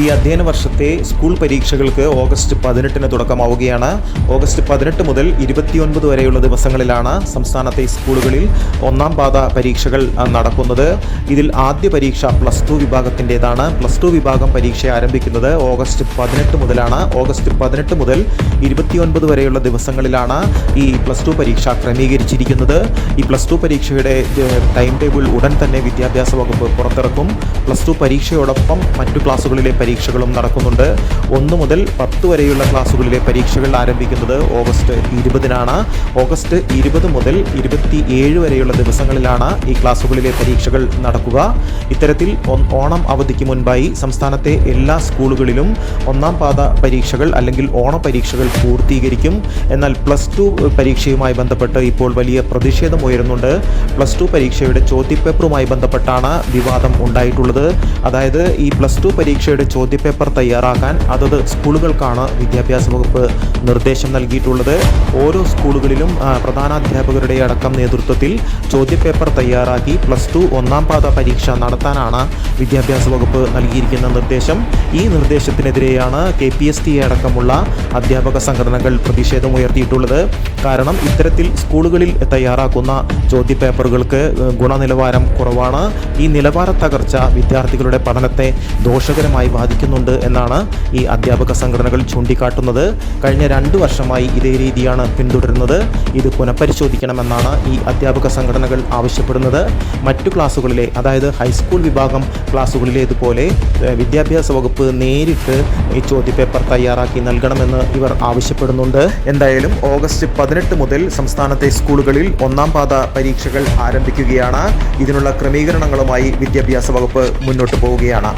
ഈ അധ്യയന വർഷത്തെ സ്കൂൾ പരീക്ഷകൾക്ക് ഓഗസ്റ്റ് പതിനെട്ടിന് തുടക്കമാവുകയാണ്. ഓഗസ്റ്റ് പതിനെട്ട് മുതൽ ഇരുപത്തിയൊൻപത് വരെയുള്ള ദിവസങ്ങളിലാണ് സംസ്ഥാനത്തെ സ്കൂളുകളിൽ ഒന്നാം പാത പരീക്ഷകൾ നടക്കുന്നത്. ഇതിൽ ആദ്യ പരീക്ഷ പ്ലസ് ടു വിഭാഗത്തിന്റെതാണ്. പ്ലസ് ടു വിഭാഗം പരീക്ഷ ആരംഭിക്കുന്നത് ഓഗസ്റ്റ് പതിനെട്ട് മുതലാണ്. ഓഗസ്റ്റ് പതിനെട്ട് മുതൽ ഇരുപത്തിയൊൻപത് വരെയുള്ള ദിവസങ്ങളിലാണ് ഈ പ്ലസ് ടു പരീക്ഷ ക്രമീകരിച്ചിരിക്കുന്നത്. ഈ പ്ലസ് ടു പരീക്ഷയുടെ ടൈം ടേബിൾ ഉടൻ തന്നെ വിദ്യാഭ്യാസ വകുപ്പ് പുറത്തിറക്കും. പ്ലസ് ടു പരീക്ഷയോടൊപ്പം മറ്റു ക്ലാസ്സുകളിലെ പരീക്ഷകളും നടക്കുന്നുണ്ട്. ഒന്ന് മുതൽ പത്ത് വരെയുള്ള ക്ലാസ്സുകളിലെ പരീക്ഷകൾ ആരംഭിക്കുന്നത് ഓഗസ്റ്റ് ഇരുപതിനാണ്. ഓഗസ്റ്റ് ഇരുപത് മുതൽ ഇരുപത്തി ഏഴ് വരെയുള്ള ദിവസങ്ങളിലാണ് ഈ ക്ലാസ്സുകളിലെ പരീക്ഷകൾ നടക്കുക. ഇത്തരത്തിൽ ഓണം അവധിക്ക് മുൻപായി സംസ്ഥാനത്തെ എല്ലാ സ്കൂളുകളിലും ഒന്നാം പാത പരീക്ഷകൾ അല്ലെങ്കിൽ ഓണ പരീക്ഷകൾ പൂർത്തീകരിക്കും. എന്നാൽ പ്ലസ് ടു പരീക്ഷയുമായി ബന്ധപ്പെട്ട് ഇപ്പോൾ വലിയ പ്രതിഷേധം ഉയരുന്നുണ്ട്. പ്ലസ് ടു പരീക്ഷയുടെ ചോദ്യപേപ്പറുമായി ബന്ധപ്പെട്ടാണ് വിവാദം ഉണ്ടായിട്ടുള്ളത്. അതായത് ഈ പ്ലസ് ടു പരീക്ഷയുടെ ചോദ്യപേപ്പർ തയ്യാറാക്കാൻ അതത് സ്കൂളുകൾക്കാണ് വിദ്യാഭ്യാസ വകുപ്പ് നിർദ്ദേശം നൽകിയിട്ടുള്ളത്. ഓരോ സ്കൂളുകളിലും പ്രധാനാധ്യാപകരുടെ അടക്കം നേതൃത്വത്തിൽ ചോദ്യപേപ്പർ തയ്യാറാക്കി പ്ലസ് ടു ഒന്നാം പാദ പരീക്ഷ നടത്താനാണ് വിദ്യാഭ്യാസ വകുപ്പ് നൽകിയിരിക്കുന്ന നിർദ്ദേശം. ഈ നിർദ്ദേശത്തിനെതിരെയാണ് കെ പി എസ് ടി അടക്കമുള്ള അധ്യാപക സംഘടനകൾ പ്രതിഷേധം ഉയർത്തിയിട്ടുള്ളത് കാരണം ഇത്തരത്തിൽ സ്കൂളുകളിൽ തയ്യാറാക്കുന്ന ചോദ്യപേപ്പറുകൾക്ക് ഗുണനിലവാരം കുറവാണ്. ഈ നിലവാര തകർച്ച വിദ്യാർത്ഥികളുടെ പഠനത്തെ ദോഷകരമായി ബാധിക്കുന്നുണ്ട് എന്നാണ് ഈ അധ്യാപക സംഘടനകൾ ചൂണ്ടിക്കാട്ടുന്നത്. കഴിഞ്ഞ രണ്ട് വർഷമായി ഇതേ രീതിയാണ് പിന്തുടരുന്നത്. ഇത് പുനഃപരിശോധിക്കണമെന്നാണ് ഈ അധ്യാപക സംഘടനകൾ ആവശ്യപ്പെടുന്നത്. മറ്റു ക്ലാസ്സുകളിലെ അതായത് ഹൈസ്കൂൾ വിഭാഗം ക്ലാസ്സുകളിലേതുപോലെ വിദ്യാഭ്യാസ വകുപ്പ് നേരിട്ട് ഈ ചോദ്യപേപ്പർ തയ്യാറാക്കി നൽകണമെന്ന് ഇവർ ആവശ്യപ്പെടുന്നുണ്ട്. എന്തായാലും ഓഗസ്റ്റ് പതിനെട്ട് മുതൽ സംസ്ഥാനത്തെ സ്കൂളുകളിൽ ഒന്നാം പാത പരീക്ഷകൾ ആരംഭിക്കുകയാണ്. ഇതിനുള്ള ക്രമീകരണങ്ങളുമായി വിദ്യാഭ്യാസ വകുപ്പ് മുന്നോട്ട് പോവുകയാണ്.